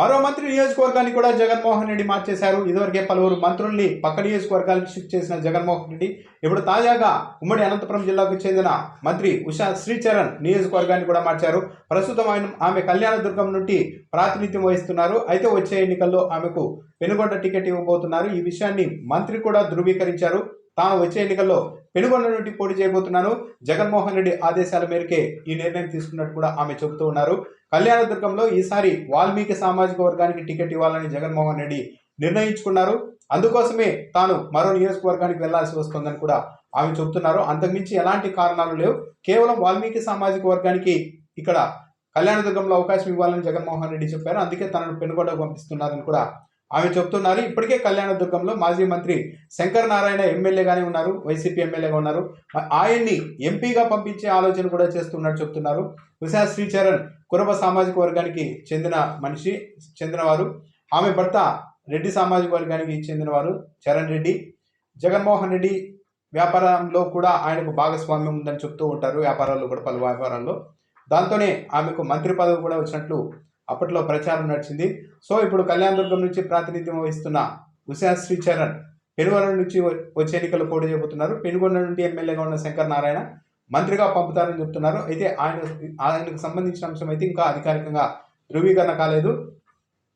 మరో మంత్రి నియోజకవర్గాన్ని కూడా జగన్మోహన్ రెడ్డి మార్చేశారు. ఇదివరకే పలువురు మంత్రుల్ని పక్క నియోజకవర్గాలకు షిఫ్ట్ చేసిన జగన్మోహన్ రెడ్డి ఇప్పుడు తాజాగా ఉమ్మడి అనంతపురం జిల్లాకు చెందిన మంత్రి ఉషా శ్రీచరణ్ నియోజకవర్గాన్ని కూడా మార్చారు. ప్రస్తుతం ఆయన ఆమె కళ్యాణదుర్గం నుండి ప్రాతినిధ్యం వహిస్తున్నారు. అయితే వచ్చే ఎన్నికల్లో ఆమెకు పెనుగొండ టికెట్ ఇవ్వబోతున్నారు. ఈ విషయాన్ని మంత్రి కూడా ధృవీకరించారు. తాను వచ్చే ఎన్నికల్లో పెనుగొండ నుండి పోటీ చేయబోతున్నాను. జగన్మోహన్ రెడ్డి ఆదేశాల మేరకే ఈ నిర్ణయం తీసుకున్నట్టు కూడా ఆమె చెబుతూ ఉన్నారు. కళ్యాణదుర్గంలో ఈసారి వాల్మీకి సామాజిక వర్గానికి టికెట్ ఇవ్వాలని జగన్మోహన్ రెడ్డి నిర్ణయించుకున్నారు. అందుకోసమే తాను మరో నియోజకవర్గానికి వెళ్ళాల్సి వస్తుందని కూడా ఆమె చెబుతున్నారు. అంతకుమించి ఎలాంటి కారణాలు లేవు. కేవలం వాల్మీకి సామాజిక వర్గానికి ఇక్కడ కళ్యాణదుర్గంలో అవకాశం ఇవ్వాలని జగన్మోహన్ రెడ్డి చెప్పారు. అందుకే తనను పెనుగొండకు పంపిస్తున్నారని కూడా ఆమె చెప్తున్నారు ఇప్పటికే కళ్యాణదుర్గంలో మాజీ మంత్రి శంకర్ నారాయణ ఎమ్మెల్యేగానే ఉన్నారు వైసీపీ ఎమ్మెల్యేగా ఉన్నారు. ఆయన్ని ఎంపీగా పంపించే ఆలోచన కూడా చేస్తున్నట్టు చెప్తున్నారు. ఉషా శ్రీచరణ్ కురబ సామాజిక వర్గానికి చెందిన మనిషి చెందినవారు. ఆమె భర్త రెడ్డి సామాజిక వర్గానికి చెందినవారు చరణ్ రెడ్డి. జగన్మోహన్ రెడ్డి వ్యాపారంలో కూడా ఆయనకు భాగస్వామ్యం ఉందని చెప్తూ ఉంటారు వ్యాపారాల్లో కూడా పలు వ్యాపారాల్లో. దాంతోనే ఆమెకు మంత్రి పదవి కూడా వచ్చినట్లు అప్పట్లో ప్రచారం నడిచింది. సో ఇప్పుడు కళ్యాణదుర్గం నుంచి ప్రాతినిధ్యం వహిస్తున్న ఉషా శ్రీచరణ్ పెనుగొండ నుంచి వచ్చే ఎన్నికల్లో పోటీ చేయబోతున్నారు. పెనుగొండ నుండి ఎమ్మెల్యేగా ఉన్న శంకర్ నారాయణ మంత్రిగా పంపుతారని చెప్తున్నారు. అయితే ఆయన ఆయనకు సంబంధించిన అంశం అయితే ఇంకా అధికారికంగా ధృవీకరణ కాలేదు.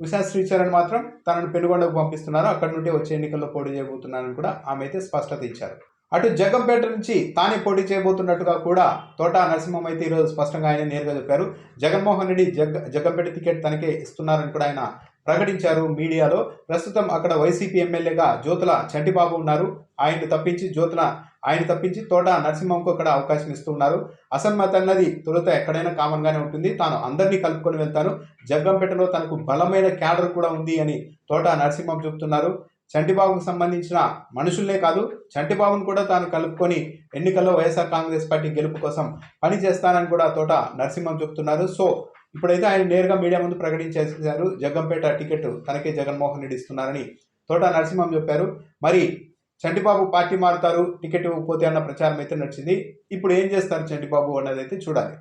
ఉషా శ్రీచరణ్ మాత్రం తనను పెనుగొండకు పంపిస్తున్నారు. అక్కడి నుండి వచ్చే ఎన్నికల్లో పోటీ చేయబోతున్నారని కూడా ఆమె అయితే స్పష్టత ఇచ్చారు. అటు జగంపేట నుంచి తానే పోటీ చేయబోతున్నట్టుగా కూడా తోట నరసింహం అయితే ఈరోజు స్పష్టంగా ఆయన నేరుగా చెప్పారు. జగన్మోహన్ రెడ్డి జగ జగంపేట టికెట్ తనకే ఇస్తున్నారని కూడా ఆయన ప్రకటించారు మీడియాలో. ప్రస్తుతం అక్కడ వైసీపీ ఎమ్మెల్యేగా జ్యోతుల చంటిబాబు ఉన్నారు. ఆయన తప్పించి జ్యోతుల ఆయన తప్పించి తోట నరసింహంకు అక్కడ అవకాశం ఇస్తున్నారు అసమ్మత అన్నది తొలుత ఎక్కడైనా కామన్గానే ఉంటుంది. తాను అందరినీ కలుపుకొని వెళ్తాను. జగ్గంపేటలో తనకు బలమైన క్యాడర్ కూడా ఉంది అని తోట నరసింహం చెబుతున్నారు చంటిబాబుకు సంబంధించిన మనుషుల్నే కాదు చంటిబాబును కూడా తాను కలుపుకొని ఎన్నికల్లో వైఎస్ఆర్ కాంగ్రెస్ పార్టీ గెలుపు కోసం పని చేస్తానని కూడా తోట నరసింహం చెప్తున్నారు. సో ఇప్పుడైతే ఆయన నేరుగా మీడియా ముందు ప్రకటించేశారు. జగ్గంపేట టికెట్ తనకే జగన్మోహన్ రెడ్డి ఇస్తున్నారని తోట నరసింహం చెప్పారు. మరి చంటిబాబు పార్టీ మారుతారు టికెట్ ఇవ్వకపోతే అన్న ప్రచారం అయితే నడిచింది. ఇప్పుడు ఏం చేస్తారు చంటిబాబు అన్నది అయితే చూడాలి.